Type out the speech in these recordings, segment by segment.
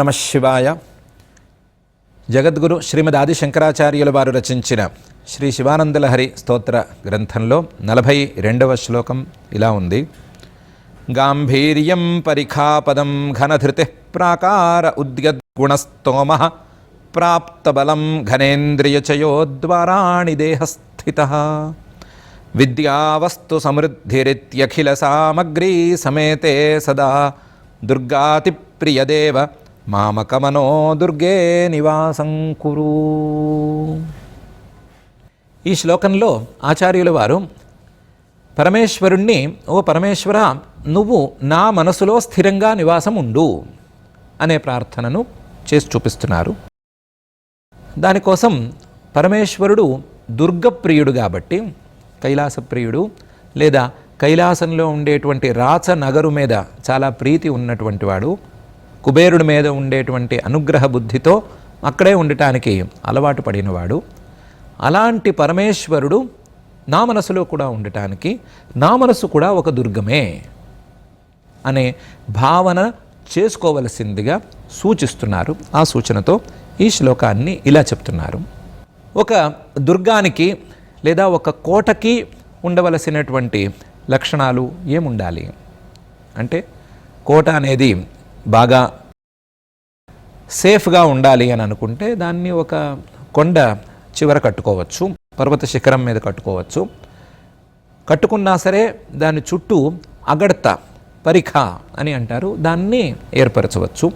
నమ శివాయ. జగద్గురు శ్రీమద్ ఆదిశంకరాచార్యుల వారు రచించిన శ్రీ శివానందలహరి స్తోత్ర గ్రంథంలో నలభై రెండవ శ్లోకం ఇలా ఉంది. గాంభీర్యం పరిఖాపదం ఘనధృతి ప్రాకార ఉద్యద్గుణస్తోమ ప్రాప్తబలం ఘనేంద్రియచయోద్వారాణి దేహస్థిత. విద్యావస్తు సమృద్ధిరిత్యఖిల సామగ్రీ సమేతే సదా దుర్గాతిప్రియదేవ మామకమనో దుర్గే నివాసం కురు. ఈ శ్లోకంలో ఆచార్యుల వారు పరమేశ్వరుణ్ణి ఓ పరమేశ్వర నువ్వు నా మనసులో స్థిరంగా నివాసం ఉండు అనే ప్రార్థనను చేసి చూపిస్తున్నారు. దానికోసం పరమేశ్వరుడు దుర్గప్రియుడు కాబట్టి కైలాసప్రియుడు లేదా కైలాసంలో ఉండేటువంటి రాచ నగరు మీద చాలా ప్రీతి ఉన్నటువంటి వాడు కుబేరుడి మీద ఉండేటువంటి అనుగ్రహ బుద్ధితో అక్కడే ఉండటానికి అలవాటు పడినవాడు. అలాంటి పరమేశ్వరుడు నా మనసులో కూడా ఉండటానికి నా మనసు కూడా ఒక దుర్గమే అనే భావన చేసుకోవలసిందిగా సూచిస్తున్నారు. ఆ సూచనతో ఈ శ్లోకాన్ని ఇలా చెప్తున్నారు. ఒక దుర్గానికి లేదా ఒక కోటకి ఉండవలసినటువంటి లక్షణాలు ఏముండాలి? అంటే కోట అనేది బాగా సేఫ్గా ఉండాలి అని అనుకుంటే దాన్ని ఒక కొండ చివర కట్టుకోవచ్చు పర్వత శిఖరం మీద కట్టుకోవచ్చు. కట్టుకున్నా సరే దాని చుట్టూ అగడత పరిఖ అని అంటారు. దాన్ని ఏర్పరచవచ్చు.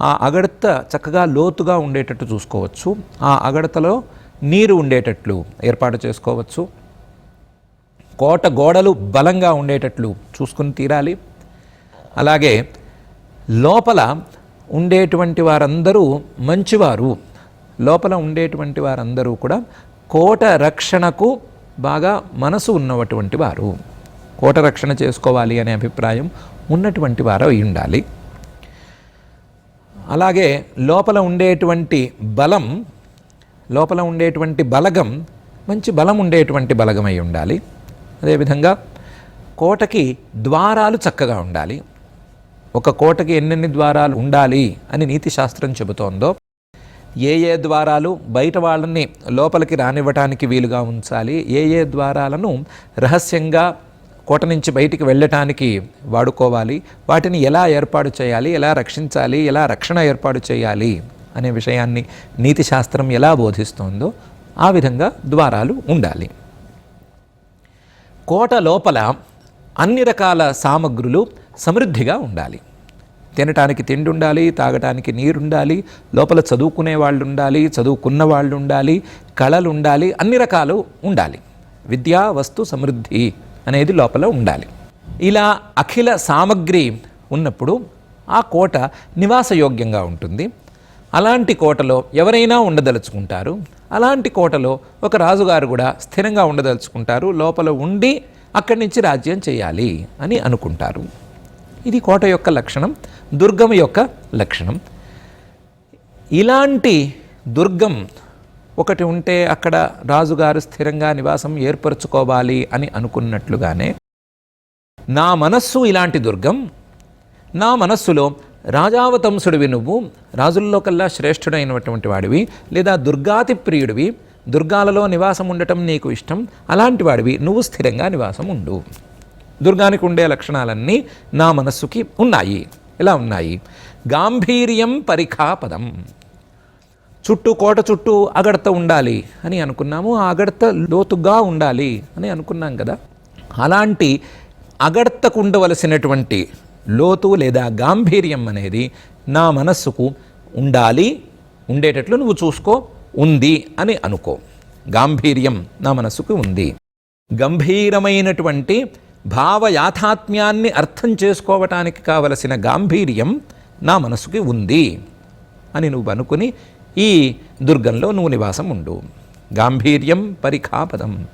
ఆ అగడత చక్కగా లోతుగా ఉండేటట్టు చూసుకోవచ్చు. ఆ అగడతలో నీరు ఉండేటట్లు ఏర్పాటు చేసుకోవచ్చు. కోట గోడలు బలంగా ఉండేటట్లు చూసుకుని తీరాలి. అలాగే లోపల ఉండేటువంటి వారందరూ మంచివారు. లోపల ఉండేటువంటి వారందరూ కూడా కోట రక్షణకు బాగా మనసు ఉన్నటువంటి వారు. కోట రక్షణ చేసుకోవాలి అనే అభిప్రాయం ఉన్నటువంటి వారు అయి ఉండాలి. అలాగే లోపల ఉండేటువంటి బలం లోపల ఉండేటువంటి బలగం మంచి బలం ఉండేటువంటి బలగమై ఉండాలి. అదేవిధంగా కోటకి ద్వారాలు చక్కగా ఉండాలి. ఒక కోటకి ఎన్నెన్ని ద్వారాలు ఉండాలి అని నీతి శాస్త్రం చెబుతోందో ఏ ఏ ద్వారాలు బయట వాళ్ళని లోపలికి రానివ్వటానికి వీలుగా ఉంచాలి ఏ ఏ ద్వారాలను రహస్యంగా కోట నుంచి బయటికి వెళ్ళటానికి వాడుకోవాలి వాటిని ఎలా ఏర్పాటు చేయాలి ఎలా రక్షించాలి ఎలా రక్షణ ఏర్పాటు చేయాలి అనే విషయాన్ని నీతి శాస్త్రం ఎలా బోధిస్తోందో ఆ విధంగా ద్వారాలు ఉండాలి. కోట లోపల అన్ని రకాల సామగ్రులు సమృద్ధిగా ఉండాలి. తినటానికి తిండి ఉండాలి తాగటానికి నీరుండాలి లోపల చదువుకునే వాళ్ళు ఉండాలి చదువుకున్న వాళ్ళు ఉండాలి కళలు ఉండాలి అన్ని రకాలు ఉండాలి. విద్యా వస్తు సమృద్ధి అనేది లోపల ఉండాలి. ఇలా అఖిల సామగ్రి ఉన్నప్పుడు ఆ కోట నివాసయోగ్యంగా ఉంటుంది. అలాంటి కోటలో ఎవరైనా ఉండదలుచుకుంటారు. అలాంటి కోటలో ఒక రాజుగారు కూడా స్థిరంగా ఉండదలుచుకుంటారు. లోపల ఉండి అక్కడి నుంచి రాజ్యం చేయాలి అని అనుకుంటారు. ఇది కోట యొక్క లక్షణం దుర్గం యొక్క లక్షణం. ఇలాంటి దుర్గం ఒకటి ఉంటే అక్కడ రాజుగారు స్థిరంగా నివాసం ఏర్పరచుకోవాలి అని అనుకున్నట్లుగానే నా మనస్సు ఇలాంటి దుర్గం నా మనస్సులో రాజావతంసుడివి నువ్వు రాజుల్లో కల్లా శ్రేష్ఠుడైనటువంటి వాడివి లేదా దుర్గాతి ప్రియుడివి దుర్గాలలో నివాసం ఉండటం నీకు ఇష్టం అలాంటి వాడివి నువ్వు స్థిరంగా నివాసం ఉండు దుర్గానికి ఉండే లక్షణాలన్నీ నా మనస్సుకి ఉన్నాయి. ఇలా ఉన్నాయి? గాంభీర్యం పరిఖాపదం. చుట్టూ కోట చుట్టూ అగడత ఉండాలి అని అనుకున్నాము. ఆ అగడత లోతుగా ఉండాలి అని అనుకున్నాం కదా. అలాంటి అగడతకు ఉండవలసినటువంటి లోతు లేదా గాంభీర్యం అనేది నా మనస్సుకు ఉండాలి ఉండేటట్లు నువ్వు చూసుకో ఉంది అని అనుకో. గాంభీర్యం నా మనస్సుకు ఉంది. గంభీరమైనటువంటి భావ యాథాత్మ్యాన్ని అర్థం చేసుకోవటానికి కావలసిన గాంభీర్యం నా మనసుకి ఉంది అని నువ్వు అనుకుని ఈ దుర్గంలో నువ్వు నివాసం ఉండు. గాంభీర్యం పరిఖాపదం.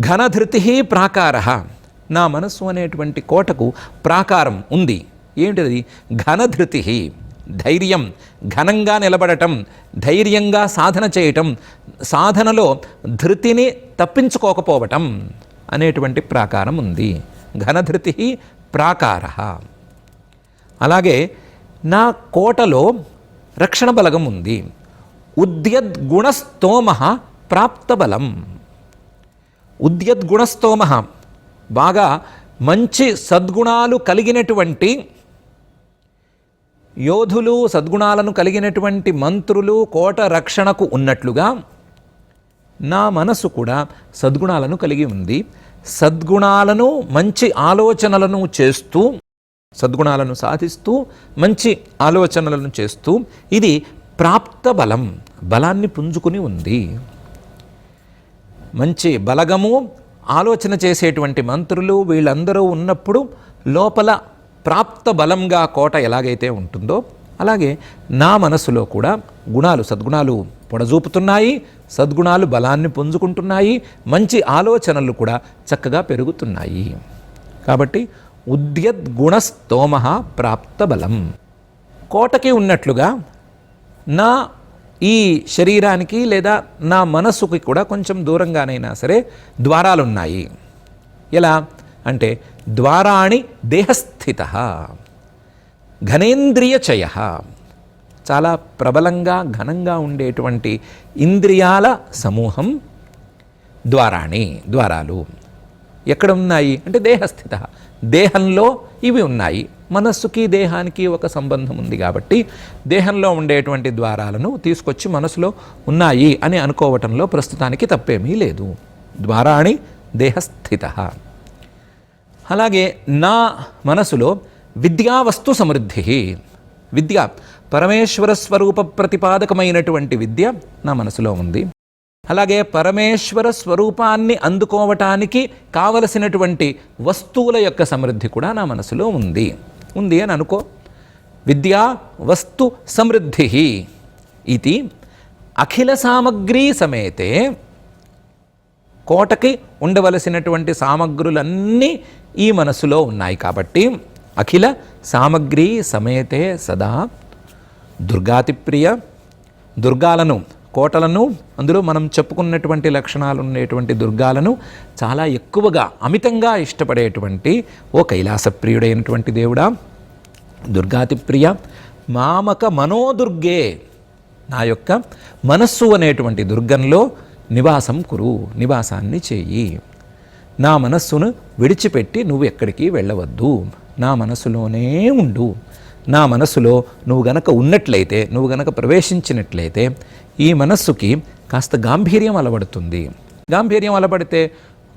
ఘనధృతి ప్రాకార. నా మనస్సు అనేటువంటి కోటకు ప్రాకారం ఉంది. ఏంటిది? ఘనధృతి. ధైర్యం ఘనంగా నిలబడటం ధైర్యంగా సాధన చేయటం సాధనలో ధృతిని తప్పించుకోకపోవటం. అనేటువంటి ప్రాకారం ఉంది. ఘనధృతి ప్రాకార. అలాగే నా కోటలో రక్షణ బలగం ఉంది. ఉద్యద్గుణస్తోమ ప్రాప్తబలం. ఉద్యద్గుణస్తోమ బాగా మంచి సద్గుణాలు కలిగినటువంటి యోధులు సద్గుణాలను కలిగినటువంటి మంత్రులు కోట రక్షణకు ఉన్నట్లుగా నా మనసు కూడా సద్గుణాలను కలిగి ఉంది. సద్గుణాలను మంచి ఆలోచనలను చేస్తూ సద్గుణాలను సాధిస్తూ మంచి ఆలోచనలను చేస్తూ ఇది ప్రాప్త బలం బలాన్ని పుంజుకుని ఉంది. మంచి బలగము ఆలోచన చేసేటువంటి మంత్రులు వీళ్ళందరూ ఉన్నప్పుడు లోపల ప్రాప్త బలంగా కోట ఎలాగైతే ఉంటుందో అలాగే నా మనసులో కూడా గుణాలు సద్గుణాలు పొడజూపుతున్నాయి సద్గుణాలు బలాన్ని పుంజుకుంటున్నాయి మంచి ఆలోచనలు కూడా చక్కగా పెరుగుతున్నాయి. కాబట్టి ఉద్యద్గుణస్తోమ ప్రాప్త బలం కోటకి ఉన్నట్లుగా నా ఈ శరీరానికి లేదా నా మనస్సుకి కూడా కొంచెం దూరంగానైనా సరే ద్వారాలున్నాయి. ఎలా? అంటే ద్వారాణి దేహస్థిత ఘనేంద్రియ చయ చాలా ప్రబలంగా ఘనంగా ఉండేటువంటి ఇంద్రియాల సమూహం ద్వారాణి ద్వారాలు. ఎక్కడ ఉన్నాయి? అంటే దేహస్థిత. దేహంలో ఇవి ఉన్నాయి. మనస్సుకి దేహానికి ఒక సంబంధం ఉంది కాబట్టి దేహంలో ఉండేటువంటి ద్వారాలను తీసుకొచ్చి మనసులో ఉన్నాయి అని అనుకోవటంలో ప్రస్తుతానికి తప్పేమీ లేదు. ద్వారాణి దేహస్థిత. అలాగే నా మనసులో విద్యావస్తు సమృద్ధి. విద్య పరమేశ్వర స్వరూప ప్రతిపాదకమైనటువంటి విద్య నా మనసులో ఉంది. అలాగే పరమేశ్వర స్వరూపాన్ని అందుకోవటానికి కావలసినటువంటి వస్తువుల యొక్క సమృద్ధి కూడా నా మనసులో ఉంది. ఉంది అని అనుకో. విద్యా వస్తు సమృద్ధి ఇది అఖిల సామగ్రీ సమేతే కోటకి ఉండవలసినటువంటి సామగ్రులన్నీ ఈ మనసులో ఉన్నాయి కాబట్టి అఖిల సామగ్రి సమేతే సదా దుర్గాతిప్రియ దుర్గాలను కోటలను అందులో మనం చెప్పుకున్నటువంటి లక్షణాలు ఉండేటువంటి దుర్గాలను చాలా ఎక్కువగా అమితంగా ఇష్టపడేటువంటి ఓ కైలాసప్రియుడైనటువంటి దేవుడా. దుర్గాతిప్రియ మామక మనోదుర్గే నా యొక్క మనస్సు అనేటువంటి దుర్గంలో నివాసం కురు నివాసాన్ని చేయి. నా మనస్సును విడిచిపెట్టి నువ్వు ఎక్కడికి వెళ్ళవద్దు. నా మనసులోనే ఉండు. నా మనసులో నువ్వు గనక ఉన్నట్లయితే నువ్వు గనక ప్రవేశించినట్లయితే ఈ మనస్సుకి కాస్త గాంభీర్యం అలవడుతుంది. గాంభీర్యం అలవడితే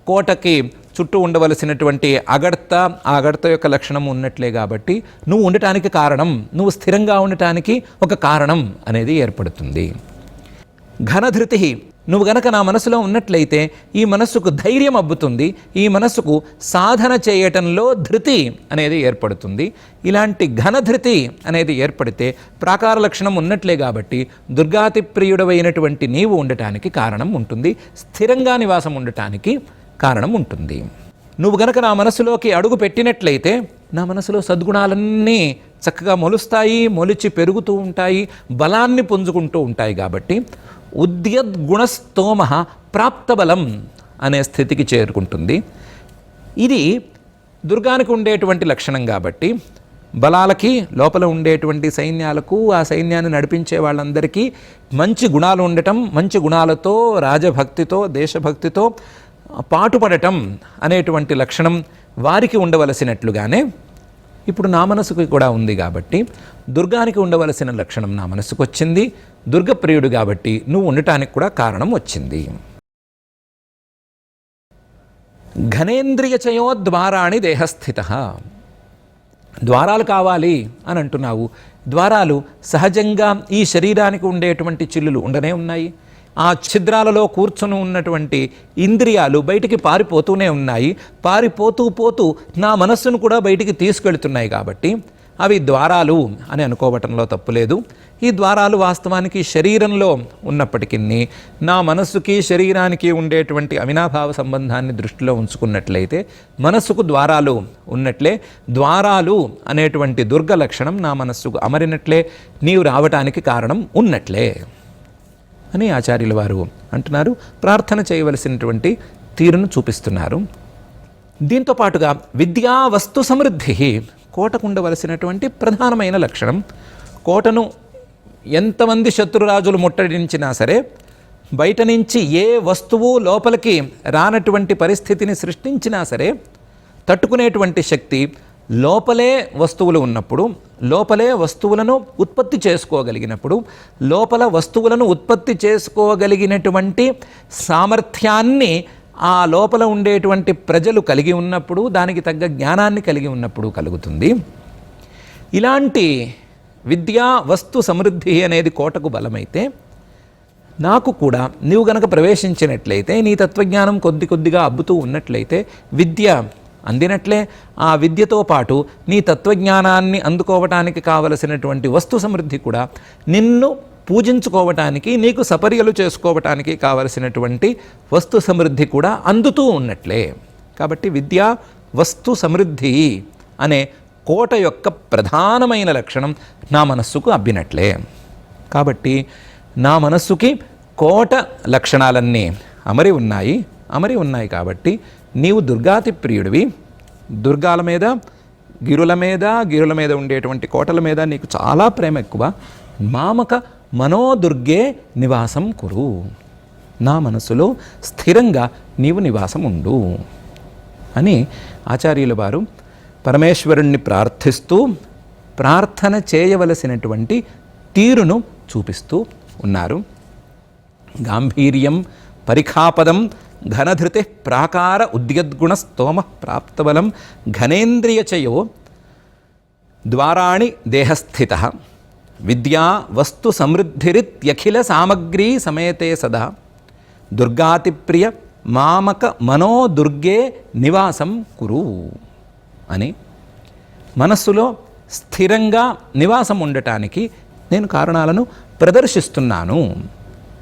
కోటకి చుట్టూ ఉండవలసినటువంటి అగడత ఆ అగడత యొక్క లక్షణం ఉన్నట్లే కాబట్టి నువ్వు ఉండటానికి కారణం నువ్వు స్థిరంగా ఉండటానికి ఒక కారణం అనేది ఏర్పడుతుంది. ఘనధృతి నువ్వు గనక నా మనసులో ఉన్నట్లయితే ఈ మనస్సుకు ధైర్యం అబ్బుతుంది ఈ మనస్సుకు సాధన చేయటంలో ధృతి అనేది ఏర్పడుతుంది. ఇలాంటి ఘనధృతి అనేది ఏర్పడితే ప్రాకార లక్షణం ఉన్నట్లే కాబట్టి దుర్గాతి ప్రియుడవైనటువంటి నీవు ఉండటానికి కారణం ఉంటుంది స్థిరంగా నివాసం ఉండటానికి కారణం ఉంటుంది. నువ్వు గనక నా మనసులోకి అడుగు పెట్టినట్లయితే నా మనసులో సద్గుణాలన్నీ చక్కగా మొలుస్తాయి మొలిచి పెరుగుతూ ఉంటాయి బలాన్ని పుంజుకుంటూ ఉంటాయి కాబట్టి ఉద్యద్గుణస్తోమ ప్రాప్తబలం అనే స్థితికి చేరుకుంటుంది. ఇది దుర్గానికి ఉండేటువంటి లక్షణం కాబట్టి బలాలకి లోపల ఉండేటువంటి సైన్యాలకు ఆ సైన్యాన్ని నడిపించే వాళ్ళందరికీ మంచి గుణాలు ఉండటం మంచి గుణాలతో రాజభక్తితో దేశభక్తితో పాటుపడటం అనేటువంటి లక్షణం వారికి ఉండవలసినట్లుగానే ఇప్పుడు నా మనసుకు కూడా ఉంది కాబట్టి దుర్గానికి ఉండవలసిన లక్షణం నా మనసుకు వచ్చింది. దుర్గప్రియుడు కాబట్టి నువ్వు ఉండటానికి కూడా కారణం వచ్చింది. ఘనేంద్రియ చయోద్వారాణి దేహస్థిత. ద్వారాలు కావాలి అని అంటున్నావు. ద్వారాలు సహజంగా ఈ శరీరానికి ఉండేటువంటి చిల్లులు ఉండనే ఉన్నాయి. ఆ ఛిద్రాలలో కూర్చొని ఉన్నటువంటి ఇంద్రియాలు బయటికి పారిపోతూనే ఉన్నాయి. పారిపోతూ పోతూ నా మనస్సును కూడా బయటికి తీసుకెళ్తున్నాయి కాబట్టి అవి ద్వారాలు అని అనుకోవటంలో తప్పులేదు ఈ ద్వారాలు వాస్తవానికి శరీరంలో ఉన్నప్పటికీ నా మనస్సుకి శరీరానికి ఉండేటువంటి అవినాభావ సంబంధాన్ని దృష్టిలో ఉంచుకున్నట్లయితే మనస్సుకు ద్వారాలు ఉన్నట్లే ద్వారాలు అనేటువంటి దుర్గ లక్షణం నా మనస్సుకు అమరినట్లే నీవు రావటానికి కారణం ఉన్నట్లే. అని ఆచార్యుల వారు అంటున్నారు. ప్రార్థన చేయవలసినటువంటి తీరును చూపిస్తున్నారు. దీంతో పాటుగా విద్యా వస్తు సమృద్ధి కోటకుండవలసినటువంటి ప్రధానమైన లక్షణం. కోటను ఎంతమంది శత్రురాజులు ముట్టడించినా సరే బయట నుంచి ఏ వస్తువు లోపలికి రానటువంటి పరిస్థితిని సృష్టించినా సరే తట్టుకునేటువంటి శక్తి లోపలే వస్తువులు ఉన్నప్పుడు లోపలే వస్తువులను ఉత్పత్తి చేసుకోగలిగినప్పుడు లోపల వస్తువులను ఉత్పత్తి చేసుకోగలిగినటువంటి సామర్థ్యాన్ని ఆ లోపల ఉండేటువంటి ప్రజలు కలిగి ఉన్నప్పుడు దానికి తగ్గ జ్ఞానాన్ని కలిగి ఉన్నప్పుడు కలుగుతుంది. ఇలాంటి విద్యా వస్తు సమృద్ధి అనేది కోటకు బలమైతే నాకు కూడా నీవు గనక ప్రవేశించినట్లయితే నీ తత్వజ్ఞానం కొద్ది కొద్దిగా అబ్బుతూ ఉన్నట్లయితే విద్య అందినట్లే ఆ విద్యతో పాటు నీ తత్వజ్ఞానాన్ని అందుకోవటానికి కావలసినటువంటి వస్తు సమృద్ధి కూడా నిన్ను పూజించుకోవటానికి నీకు సపర్యలు చేసుకోవటానికి కావలసినటువంటి వస్తు సమృద్ధి కూడా అందుతూ ఉన్నట్లే. కాబట్టి విద్య వస్తు సమృద్ధి అనే కోట యొక్క ప్రధానమైన లక్షణం నా మనస్సుకు అబ్బినట్లే. కాబట్టి నా మనస్సుకి కోట లక్షణాలన్నీ అమరి ఉన్నాయి అమరి ఉన్నాయి కాబట్టి నీవు దుర్గాతి ప్రియుడివి. దుర్గాల మీద గిరుల మీద గిరుల మీద ఉండేటువంటి కోటల మీద నీకు చాలా ప్రేమ ఎక్కువ. మామక మనోదుర్గే నివాసం కురు. నా మనసులో స్థిరంగా నీవు నివాసం ఉండు అని ఆచార్యుల వారు పరమేశ్వరుణ్ణి ప్రార్థిస్తూ ప్రార్థన చేయవలసినటువంటి తీరును చూపిస్తూ ఉన్నారు. గాంభీర్యం పరిఖాపదం ఘనధృతి ప్రాకార ఉద్యద్గుణ స్తోమ ప్రాప్తబలం ఘనేంద్రియచయో ద్వారాణి దేహస్థిత. విద్యా వస్తు సమృద్ధిరిత్యఖిల సామగ్రీ సమేతే సదా. దుర్గాతిప్రియ మామక మనోదుర్గే నివాసం కురు అని మనస్సులో స్థిరంగా నివాసం ఉండటానికి నేను కారణాలను ప్రదర్శిస్తున్నాను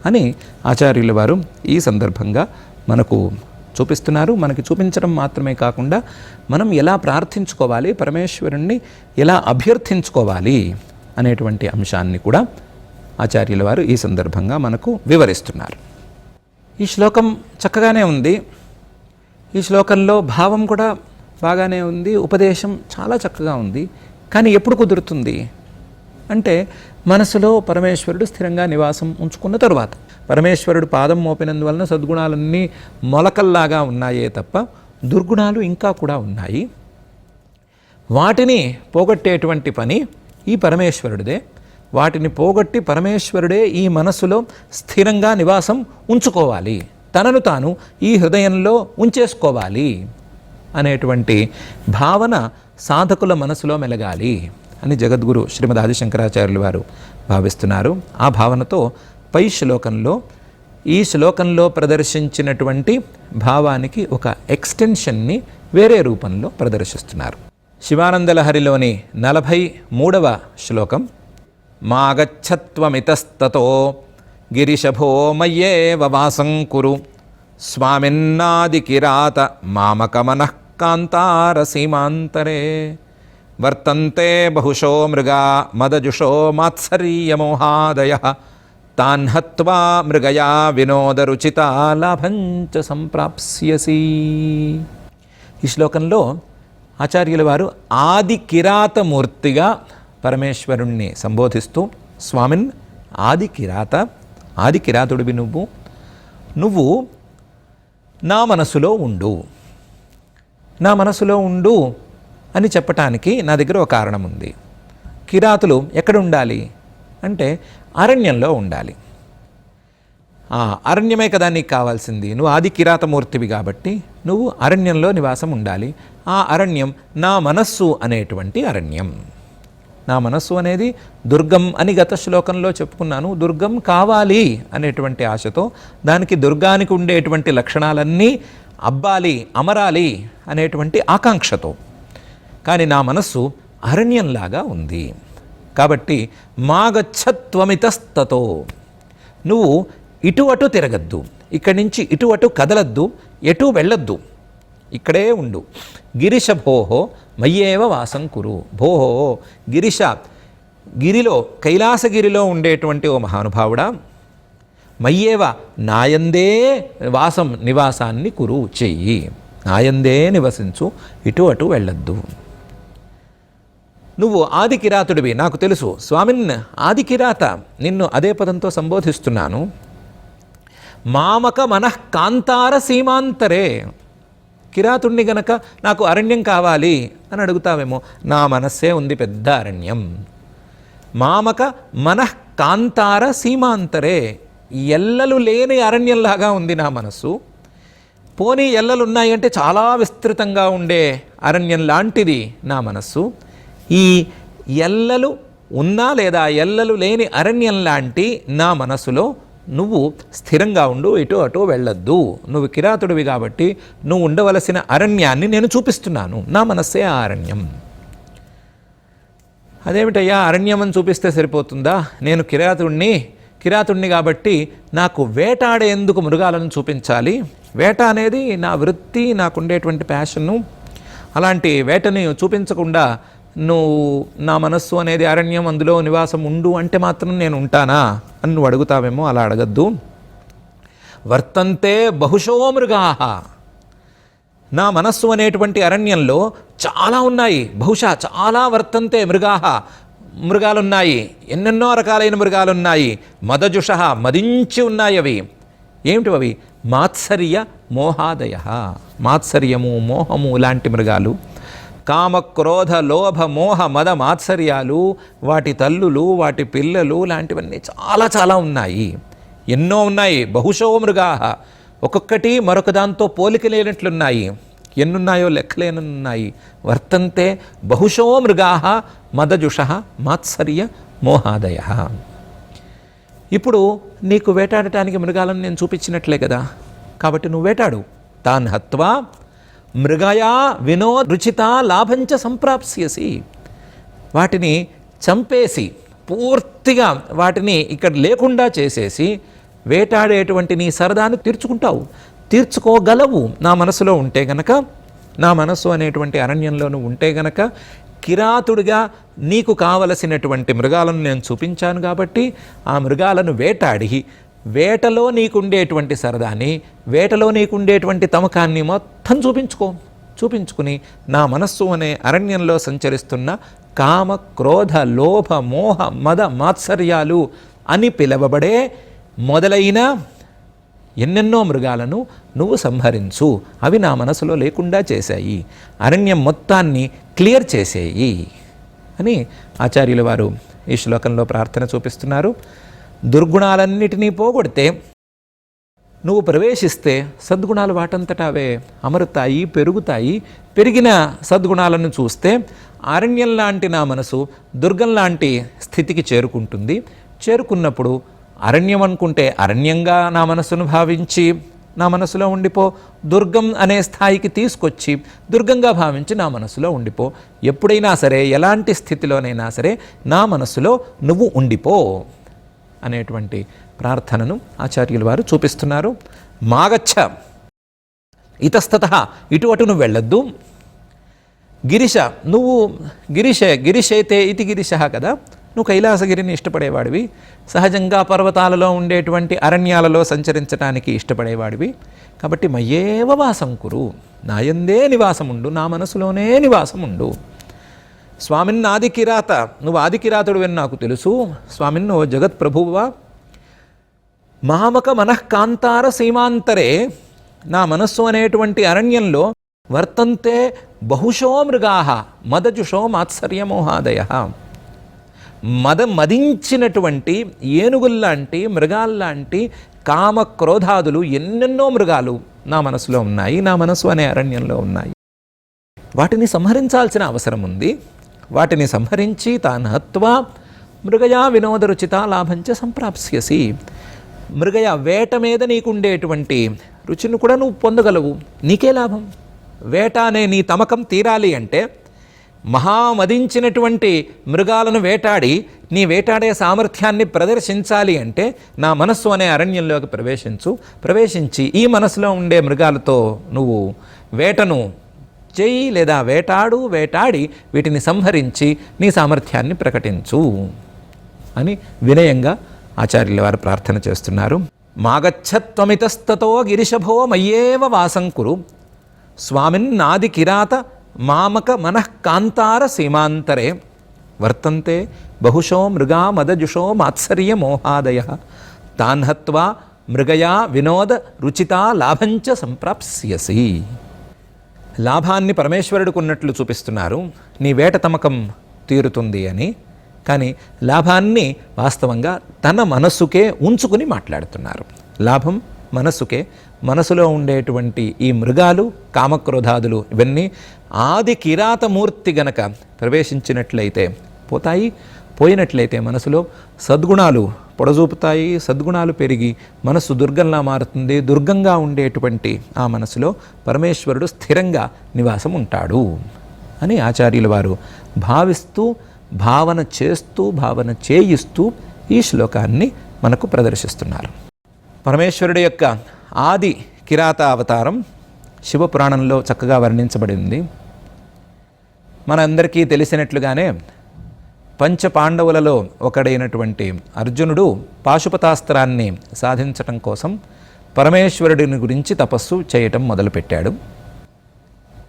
అని ఆచార్యుల వారు ఈ సందర్భంగా మనకు చూపిస్తున్నారు. మనకి చూపించడం మాత్రమే కాకుండా మనం ఎలా ప్రార్థించుకోవాలి పరమేశ్వరుణ్ణి ఎలా అభ్యర్థించుకోవాలి అనేటువంటి అంశాన్ని కూడా ఆచార్యుల వారు ఈ సందర్భంగా మనకు వివరిస్తున్నారు. ఈ శ్లోకం చక్కగానే ఉంది. ఈ శ్లోకంలో భావం కూడా బాగానే ఉంది. ఉపదేశం చాలా చక్కగా ఉంది. కానీ ఎప్పుడు కుదురుతుంది? అంటే మనసులో పరమేశ్వరుడు స్థిరంగా నివాసం ఉంచుకున్న తరువాత. పరమేశ్వరుడు పాదం మోపినందువలన సద్గుణాలన్నీ మొలకల్లాగా ఉన్నాయే తప్ప దుర్గుణాలు ఇంకా కూడా ఉన్నాయి. వాటిని పోగొట్టేటువంటి పని ఈ పరమేశ్వరుడిదే. వాటిని పోగొట్టి పరమేశ్వరుడే ఈ మనస్సులో స్థిరంగా నివాసం ఉంచుకోవాలి. తనను తాను ఈ హృదయంలో ఉంచేసుకోవాలి అనేటువంటి భావన సాధకుల మనసులో మెలగాలి అని జగద్గురు శ్రీమద్ ఆదిశంకరాచార్యులు వారు భావిస్తున్నారు. ఆ భావనతో పై శ్లోకంలో ఈ శ్లోకంలో ప్రదర్శించినటువంటి భావానికి ఒక ఎక్స్టెన్షన్ని వేరే రూపంలో ప్రదర్శిస్తున్నారు. శివానందలహరిలోని నలభై మూడవ శ్లోకం మాగచ్చత్వమితస్తతో గిరిశభో మయ్యేవ వాసం కురు స్వామిన్నాదికిరాత మామకమనః కాంతారసీమాంతరే వర్తంతే బహుశో మృగా మదజుషో మాత్సర్యమోహాదయ తాన్ హత్వా మృగయా వినోదరుచిత లాభంచ సంప్రాప్స్యసి. ఈ శ్లోకంలో ఆచార్యుల వారు ఆది కిరాతమూర్తిగా పరమేశ్వరుణ్ణి సంబోధిస్తూ స్వామిన్ ఆది కిరాత ఆది కిరాతుడివి నువ్వు. నువ్వు నా మనసులో ఉండు. నా మనసులో ఉండు అని చెప్పటానికి నా దగ్గర ఒక కారణం ఉంది కిరాతులు ఎక్కడ ఉండాలి అంటే అరణ్యంలో ఉండాలి. ఆ అరణ్యమే కదా నీకు కావాల్సింది. నువ్వు ఆది కిరాతమూర్తివి కాబట్టి నువ్వు అరణ్యంలో నివాసం ఉండాలి. ఆ అరణ్యం నా మనస్సు అనేటువంటి అరణ్యం. నా మనస్సు అనేది దుర్గం అని గత శ్లోకంలో చెప్పుకున్నాను. దుర్గం కావాలి అనేటువంటి ఆశతో దానికి దుర్గానికి ఉండేటువంటి లక్షణాలన్నీ అబ్బాలి అమరాలి అనేటువంటి ఆకాంక్షతో. కానీ నా మనస్సు అరణ్యంలాగా ఉంది. కాబట్టి మాగచ్చత్వమితస్తతో. నువ్వు ఇటు అటు తిరగద్దు ఇక్కడి నుంచి ఇటు అటు కదలద్దు ఎటు వెళ్ళొద్దు. ఇక్కడే ఉండు. గిరిశ భోహో మయ్యేవ వాసం కురు. భోహో గిరిశ గిరిలో కైలాసగిరిలో ఉండేటువంటి ఓ మహానుభావుడా. మయ్యేవ నాయందే వాసం నివాసాన్ని కురు చెయ్యి నాయందే నివసించు ఇటు అటు వెళ్ళొద్దు. నువ్వు ఆది కిరాతుడివి నాకు తెలుసు. స్వామిన్ ఆది కిరాత నిన్ను అదే పదంతో సంబోధిస్తున్నాను. మామక మనఃకాంతార సీమాంతరే. కిరాతుణ్ణి గనక నాకు అరణ్యం కావాలి అని అడుగుతావేమో. నా మనస్సే ఉంది పెద్ద అరణ్యం. మామక మనఃకాంతార సీమాంతరే. ఎల్లలు లేని అరణ్యంలాగా ఉంది నా మనస్సు. పోనీ ఎల్లలు ఉన్నాయంటే చాలా విస్తృతంగా ఉండే అరణ్యం లాంటిది నా మనస్సు. ఈ ఎల్లలు ఉన్నా లేదా ఎల్లలు లేని అరణ్యం లాంటి నా మనసులో నువ్వు స్థిరంగా ఉండు ఇటు అటు వెళ్ళొద్దు. నువ్వు కిరాతుడివి కాబట్టి నువ్వు ఉండవలసిన అరణ్యాన్ని నేను చూపిస్తున్నాను. నా మనస్సే ఆ అరణ్యం. అదేమిటయ్యా? అరణ్యం అని చూపిస్తే సరిపోతుందా? నేను కిరాతుణ్ణి కిరాతుణ్ణి కాబట్టి నాకు వేటాడేందుకు మృగాలను చూపించాలి? వేట అనేది నా వృత్తి నాకుండేటువంటి ప్యాషను అలాంటి వేటని చూపించకుండా నువ్వు నా మనస్సు అనేది అరణ్యం అందులో నివాసం ఉండు అంటే మాత్రం నేను ఉంటానా? అని నువ్వు అడుగుతావేమో అలా అడగద్దు. వర్తంతే బహుశో మృగాహ నా మనస్సు అనేటువంటి అరణ్యంలో చాలా ఉన్నాయి. బహుశా చాలా వర్తంతే మృగాహ మృగాలున్నాయి. ఎన్నెన్నో రకాలైన మృగాలున్నాయి. మదజుష మదించి ఉన్నాయి అవి. ఏమిటి అవి? మాత్సర్య మోహాదయ. మాత్సర్యము మోహము లాంటి మృగాలు. కామ క్రోధ లోభ మోహ మద మాత్సర్యాలు వాటి తల్లులు వాటి పిల్లలు లాంటివన్నీ చాలా చాలా ఉన్నాయి. ఎన్నో ఉన్నాయి. బహుశో మృగాహ. ఒక్కొక్కటి మరొక దాంతో పోలిక లేనట్లున్నాయి. ఎన్నున్నాయో లెక్కలేనున్నాయి వర్తంతే బహుశో మృగాహ మదజుష మాత్సర్య మోహాదయ. ఇప్పుడు నీకు వేటాడటానికి మృగాలను నేను చూపించినట్లే కదా. కాబట్టి నువ్వు వేటాడు. తాన్ హత్వా మృగయా వినోదృచిత రుచిత లాభంచ సంప్రాప్స్యసి. వాటిని చంపేసి పూర్తిగా వాటిని ఇక్కడ లేకుండా చేసేసి వేటాడేటువంటి నీ సరదాను తీర్చుకుంటావు. తీర్చుకోగలవు. నా మనసులో ఉంటే గనక నా మనస్సు అనేటువంటి అరణ్యంలోనూ ఉంటే గనక కిరాతుడిగా నీకు కావలసినటువంటి మృగాలను నేను చూపించాను కాబట్టి ఆ మృగాలను వేటాడి వేటలో నీకుండేటువంటి సరదాని వేటలో నీకుండేటువంటి తమకాన్ని మొత్తం చూపించుకో చూపించుకుని నా మనస్సు అనే అరణ్యంలో సంచరిస్తున్న కామ క్రోధ లోభ మోహ మద మాత్సర్యాలు అని పిలవబడే మొదలైన ఎన్నెన్నో మృగాలను నువ్వు సంహరించు. అవి నా మనసులో లేకుండా చేశాయి. అరణ్యం మొత్తాన్ని క్లియర్ చేసేయి అని ఆచార్యుల వారు ఈ శ్లోకంలో ప్రార్థన చూపిస్తున్నారు. దుర్గుణాలన్నిటినీ పోగొడితే నువ్వు ప్రవేశిస్తే సద్గుణాలు వాటంతటావే. అమరుతాయి పెరుగుతాయి. పెరిగిన సద్గుణాలను చూస్తే అరణ్యం లాంటి నా మనసు దుర్గం లాంటి స్థితికి చేరుకుంటుంది. చేరుకున్నప్పుడు అరణ్యం అనుకుంటే అరణ్యంగా నా మనసును భావించి నా మనసులో ఉండిపో. దుర్గం అనే స్థాయికి తీసుకొచ్చి దుర్గంగా భావించి నా మనసులో ఉండిపో. ఎప్పుడైనా సరే ఎలాంటి స్థితిలోనైనా సరే నా మనసులో నువ్వు ఉండిపో. అనేటువంటి ప్రార్థనను ఆచార్యులు వారు చూపిస్తున్నారు. మాగచ్చ. ఇతస్తత. ఇటు అటు నువ్వు వెళ్ళొద్దు. గిరిశ. నువ్వు గిరిశ గిరిశైతే ఇది గిరిశ కదా. నువ్వు కైలాసగిరిని ఇష్టపడేవాడివి. సహజంగా పర్వతాలలో ఉండేటువంటి అరణ్యాలలో సంచరించడానికి ఇష్టపడేవాడివి. కాబట్టి మయ్యేవ వాసం కురు. నాయందే నివాసముండు నా మనసులోనే నివాసముండు. స్వామిన్ ఆది కిరాత. నువ్వు ఆది కిరాతుడు అని నాకు తెలుసు. స్వామిన్ ఓ జగత్ ప్రభువా మామక మనఃకాంతార సీమాంతరే. నా మనస్సు అనేటువంటి అరణ్యంలో వర్తంతే బహుశో మృగా మదజుషో మాత్సర్యమోహాదయ. మద మదించినటువంటి ఏనుగుల్లాంటి మృగాల్లాంటి కామ క్రోధాదులు ఎన్నెన్నో మృగాలు నా మనసులో ఉన్నాయి నా మనసు అనే అరణ్యంలో ఉన్నాయి. వాటిని సంహరించాల్సిన అవసరం ఉంది. వాటిని సంహరించి తాను హత్వా మృగయా వినోదరుచిత లాభంచ సంప్రాప్స్యసి. మృగయ వేట మీద నీకుండేటువంటి రుచిని కూడా నువ్వు పొందగలవు. నీకే లాభం. వేట అనే నీ తమకం తీరాలి అంటే మహామదించినటువంటి మృగాలను వేటాడి నీ వేటాడే సామర్థ్యాన్ని ప్రదర్శించాలి అంటే నా మనస్సు అనే అరణ్యంలోకి ప్రవేశించు. ప్రవేశించి ఈ మనసులో ఉండే మృగాలతో నువ్వు వేటను చేయి లేదా వేటాడు వేటాడి వీటిని సంహరించి నీ సామర్థ్యాన్ని ప్రకటించు అని వినయంగా ఆచార్యుల వారు ప్రార్థన చేస్తున్నారు. మాగచ్చత్వమితస్తతో గిరిశభో మయ్యేవ వాసం కురు. స్వామిన్ కిరాత మామక మనఃకాంతార సీమాంతరే. వర్తంతే బహుశో మృగా మదజుషో మాత్సర్య మోహాదయ. తాన్హత్వా మృగయా వినోద రుచితా లాభంచ సంప్రాప్స్యసి. లాభాన్ని పరమేశ్వరుడికి ఉన్నట్లు చూపిస్తున్నారు. నీ వేట తమకం తీరుతుంది అని. కానీ లాభాన్ని వాస్తవంగా తన మనస్సుకే ఉంచుకుని మాట్లాడుతున్నారు. లాభం మనస్సుకే మనసులో ఉండేటువంటి ఈ మృగాలు కామక్రోధాదులు ఇవన్నీ ఆది కిరాతమూర్తి గనక ప్రవేశించినట్లయితే పోతాయి. పోయినట్లయితే మనసులో సద్గుణాలు పొడజూపుతాయి సద్గుణాలు పెరిగి మనస్సు దుర్గంలా మారుతుంది దుర్గంగా ఉండేటువంటి ఆ మనసులో పరమేశ్వరుడు స్థిరంగా నివాసం ఉంటాడు అని ఆచార్యుల వారు భావిస్తూ భావన చేస్తూ భావన చేయిస్తూ ఈ శ్లోకాన్ని మనకు ప్రదర్శిస్తున్నారు. పరమేశ్వరుడు యొక్క ఆది కిరాత అవతారం శివపురాణంలో చక్కగా వర్ణించబడింది. మనందరికీ తెలిసినట్లుగానే పంచ పాండవులలో ఒకడైనటువంటి అర్జునుడు పాశుపతాస్త్రాన్ని సాధించటం కోసం పరమేశ్వరుడిని గురించి తపస్సు చేయటం మొదలుపెట్టాడు.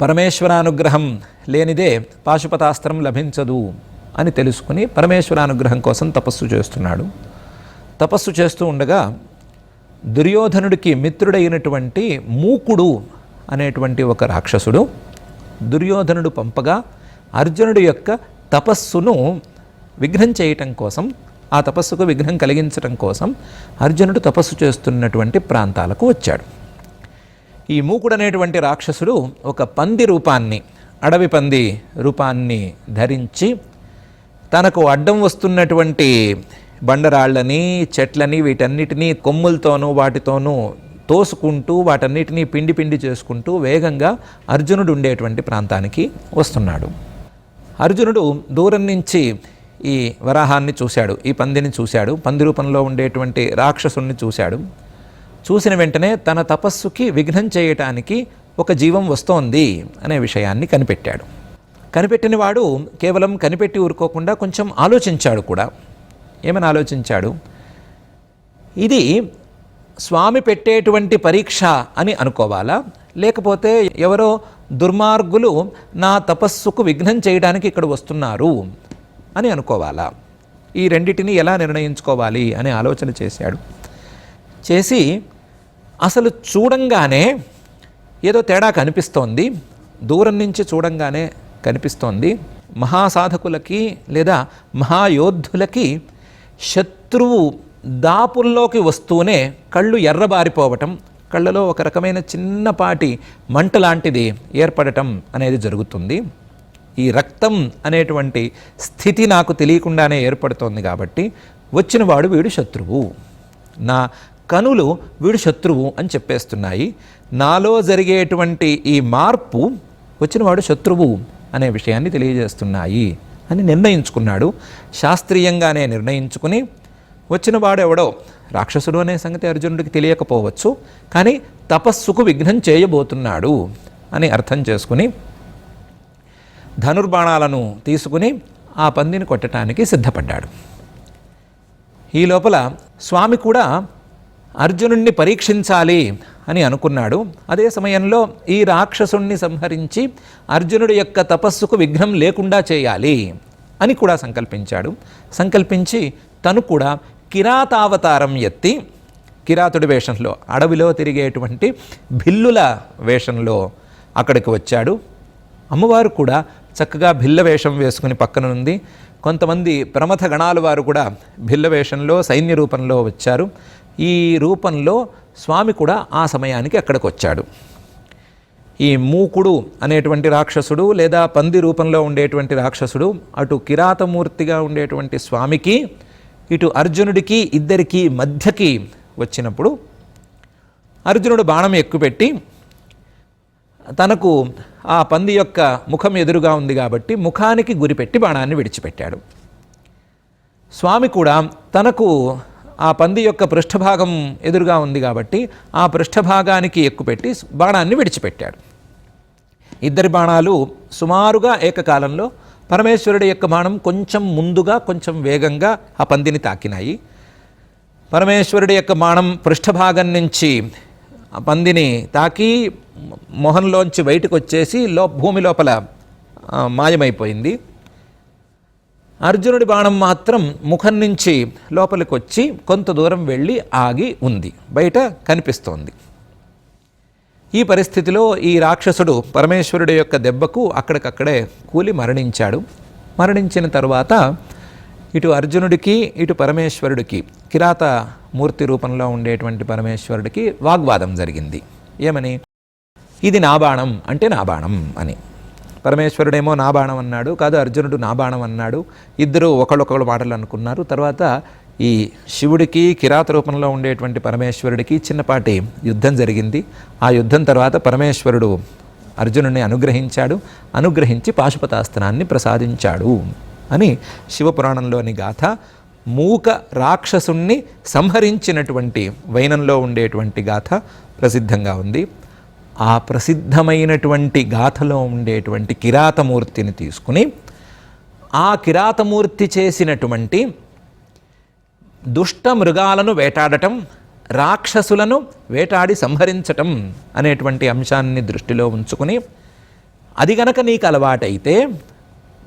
పరమేశ్వరానుగ్రహం లేనిదే పాశుపతాస్త్రం లభించదు అని తెలుసుకుని పరమేశ్వరానుగ్రహం కోసం తపస్సు చేస్తున్నాడు. తపస్సు చేస్తూ ఉండగా దుర్యోధనుడికి మిత్రుడైనటువంటి మూకుడు అనేటువంటి ఒక రాక్షసుడు దుర్యోధనుడు పంపగా అర్జునుడి యొక్క తపస్సును విఘ్నం చేయటం కోసం ఆ తపస్సుకు విఘ్నం కలిగించటం కోసం అర్జునుడు తపస్సు చేస్తున్నటువంటి ప్రాంతాలకు వచ్చాడు. ఈ మూకుడు అనేటువంటి రాక్షసుడు ఒక పంది రూపాన్ని అడవి పంది రూపాన్ని ధరించి తనకు అడ్డం వస్తున్నటువంటి బండరాళ్ళని చెట్లని వీటన్నిటినీ కొమ్ములతోనూ వాటితోనూ తోసుకుంటూ వాటన్నిటినీ పిండి పిండి చేసుకుంటూ వేగంగా అర్జునుడు ఉండేటువంటి ప్రాంతానికి వస్తున్నాడు. అర్జునుడు దూరం నుంచి ఈ వరాహాన్ని చూశాడు ఈ పందిని చూశాడు పంది రూపంలో ఉండేటువంటి రాక్షసుణ్ణి చూశాడు. చూసిన వెంటనే తన తపస్సుకి విఘ్నం చేయటానికి ఒక జీవం వస్తోంది అనే విషయాన్ని కనిపెట్టాడు. కనిపెట్టిన వాడు కేవలం కనిపెట్టి ఊరుకోకుండా కొంచెం ఆలోచించాడు కూడా. ఏమని ఆలోచించాడు? ఇది స్వామి పెట్టేటువంటి పరీక్ష అని అనుకోవాలా? లేకపోతే ఎవరో దుర్మార్గులు నా తపస్సుకు విఘ్నం చేయడానికి ఇక్కడ వస్తున్నారు? అని అనుకోవాలా? ఈ రెండిటిని ఎలా నిర్ణయించుకోవాలి అనే ఆలోచన చేశాడు. చేసి అసలు చూడంగానే ఏదో తేడా కనిపిస్తోంది. దూరం నుంచి చూడంగానే కనిపిస్తోంది. మహాసాధకులకి లేదా మహాయోధులకి శత్రువు దాపుల్లోకి వస్తూనే కళ్ళు ఎర్రబారిపోవటం కళ్ళలో ఒక రకమైన చిన్నపాటి మంట లాంటిది ఏర్పడటం అనేది జరుగుతుంది. ఈ రక్తం అనేటువంటి స్థితి నాకు తెలియకుండానే ఏర్పడుతోంది కాబట్టి వచ్చినవాడు వీడు శత్రువు. నా కనులు వీడు శత్రువు అని చెప్పేస్తున్నాయి. నాలో జరిగేటువంటి ఈ మార్పు వచ్చినవాడు శత్రువు అనే విషయాన్ని తెలియజేస్తున్నాయి అని నిర్ణయించుకున్నాడు. శాస్త్రీయంగానే నిర్ణయించుకుని వచ్చినవాడెవడో రాక్షసుడు అనే సంగతి అర్జునుడికి తెలియకపోవచ్చు కానీ తపస్సుకు విఘ్నం చేయబోతున్నాడు అని అర్థం చేసుకుని ధనుర్బాణాలను తీసుకుని ఆ పందిని కొట్టడానికి సిద్ధపడ్డాడు. ఈ లోపల స్వామి కూడా అర్జునుణ్ణి పరీక్షించాలి అని అనుకున్నాడు. అదే సమయంలో ఈ రాక్షసుణ్ణి సంహరించి అర్జునుడి యొక్క తపస్సుకు విఘ్నం లేకుండా చేయాలి అని కూడా సంకల్పించాడు. సంకల్పించి తను కూడా కిరాతావతారం ఎత్తి కిరాతుడి వేషంలో అడవిలో తిరిగేటువంటి భిల్లుల వేషంలో అక్కడికి వచ్చాడు. అమ్మవారు కూడా చక్కగా భిల్ల వేషం వేసుకుని పక్కనుంది కొంతమంది ప్రమథ గణాల వారు కూడా భిల్ల వేషంలో సైన్య రూపంలో వచ్చారు. ఈ రూపంలో స్వామి కూడా ఆ సమయానికి అక్కడికి వచ్చాడు. ఈ మూకుడు అనేటువంటి రాక్షసుడు లేదా పంది రూపంలో ఉండేటువంటి రాక్షసుడు అటు కిరాతమూర్తిగా ఉండేటువంటి స్వామికి ఇటు అర్జునుడికి ఇద్దరికి మధ్యకి వచ్చినప్పుడు అర్జునుడు బాణం ఎక్కుపెట్టి తనకు ఆ పంది యొక్క ముఖం ఎదురుగా ఉంది కాబట్టి ముఖానికి గురిపెట్టి బాణాన్ని విడిచిపెట్టాడు. స్వామి కూడా తనకు ఆ పంది యొక్క పృష్ఠభాగం ఎదురుగా ఉంది కాబట్టి ఆ పృష్ఠభాగానికి ఎక్కుపెట్టి బాణాన్ని విడిచిపెట్టాడు. ఇద్దరి బాణాలు సుమారుగా ఏకకాలంలో పరమేశ్వరుడి యొక్క బాణం కొంచెం ముందుగా కొంచెం వేగంగా ఆ పందిని తాకినాయి. పరమేశ్వరుడి యొక్క బాణం పృష్ఠభాగం నుంచి ఆ పందిని తాకి మొహంలోంచి బయటకు వచ్చేసి లో భూమి లోపల మాయమైపోయింది. అర్జునుడి బాణం మాత్రం ముఖం నుంచి లోపలికి వచ్చి కొంత దూరం వెళ్ళి ఆగి ఉంది. బయట కనిపిస్తోంది. ఈ పరిస్థితిలో ఈ రాక్షసుడు పరమేశ్వరుడి యొక్క దెబ్బకు అక్కడికక్కడే కూలి మరణించాడు. మరణించిన తరువాత ఇటు అర్జునుడికి ఇటు పరమేశ్వరుడికి కిరాత మూర్తి రూపంలో ఉండేటువంటి పరమేశ్వరుడికి వాగ్వాదం జరిగింది. ఏమని? ఇది నా బాణం అంటే నా బాణం అని. పరమేశ్వరుడేమో నా బాణం అన్నాడు కాదు అర్జునుడు నా బాణం అన్నాడు ఇద్దరు ఒకళ్ళొకళ్ళు మాటలు అనుకున్నారు. తర్వాత ఈ శివుడికి కిరాత రూపంలో ఉండేటువంటి పరమేశ్వరుడికి చిన్నపాటి యుద్ధం జరిగింది. ఆ యుద్ధం తర్వాత పరమేశ్వరుడు అర్జునుడిని అనుగ్రహించాడు అనుగ్రహించి పాశుపతాస్త్రాన్ని ప్రసాదించాడు అని శివపురాణంలోని గాథ. మూక రాక్షసుణ్ణి సంహరించినటువంటి వైనంలో ఉండేటువంటి గాథ ప్రసిద్ధంగా ఉంది. ఆ ప్రసిద్ధమైనటువంటి గాథలో ఉండేటువంటి కిరాతమూర్తిని తీసుకుని ఆ కిరాతమూర్తి చేసినటువంటి దుష్ట మృగాలను వేటాడటం రాక్షసులను వేటాడి సంహరించటం అనేటువంటి అంశాన్ని దృష్టిలో ఉంచుకుని అది గనక నీకు అలవాటైతే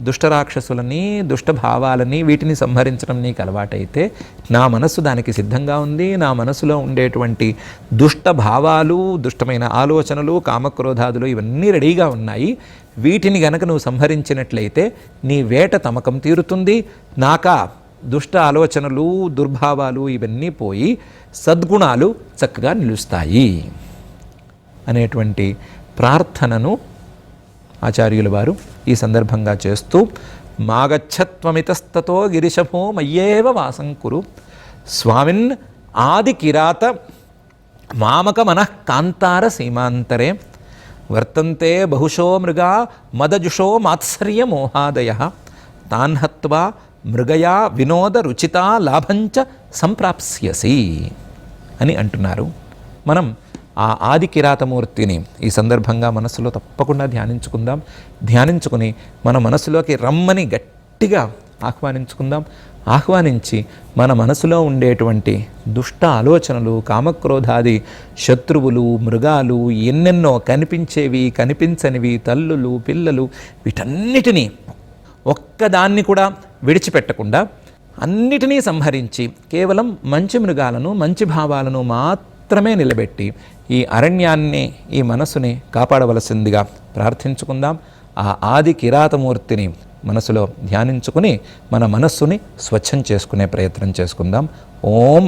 దుష్ట రాక్షసులని వీటిని సంహరించడం నీకు అలవాటైతే నా మనస్సు దానికి సిద్ధంగా ఉంది. నా మనసులో ఉండేటువంటి దుష్ట భావాలు దుష్టమైన ఆలోచనలు కామక్రోధాదులు ఇవన్నీ రెడీగా ఉన్నాయి. వీటిని గనక నువ్వు సంహరించినట్లయితే నీ వేట తమకం తీరుతుంది. నాకా దుష్ట ఆలోచనలు దుర్భావాలు ఇవన్నీ పోయి సద్గుణాలు చక్కగా నిలుస్తాయి అనేటువంటి ప్రార్థనను ఆచార్యులు వారు ఈ సందర్భంగా చేస్తూ మాగచ్చత్వమితస్తతో గిరిశభో మయ్యేవ వాసం కురు. స్వామిన్ ఆది కిరాత మామక మనః కాంతార సీమాంతరే. వర్తంతే బహుశో మృగా మదజుషో మాత్సర్య మోహాదయ. తాన్హత్వా మృగయా వినోద రుచిత లాభంచ సంప్రాప్స్యసి అని అంటున్నారు. మనం ఆ ఆది కిరాతమూర్తిని ఈ సందర్భంగా మనసులో తప్పకుండా ధ్యానించుకుందాం. ధ్యానించుకుని మన మనసులోకి రమ్మని గట్టిగా ఆహ్వానించుకుందాం. ఆహ్వానించి మన మనసులో ఉండేటువంటి దుష్ట ఆలోచనలు కామక్రోధాది శత్రువులు మృగాలు ఎన్నెన్నో కనిపించేవి కనిపించనివి తల్లులు పిల్లలు వీటన్నిటినీ ఒక్కదాన్ని కూడా విడిచిపెట్టకుండా అన్నిటినీ సంహరించి కేవలం మంచి మృగాలను మంచి భావాలను మాత్రం మాత్రమే నిలబెట్టి ఈ అరణ్యాన్ని ఈ మనసుని కాపాడవలసిందిగా ప్రార్థించుకుందాం. ఆ ఆది కిరాతమూర్తిని మనసులో ధ్యానించుకుని మన మనస్సుని స్వచ్ఛం చేసుకునే ప్రయత్నం చేసుకుందాం. ఓం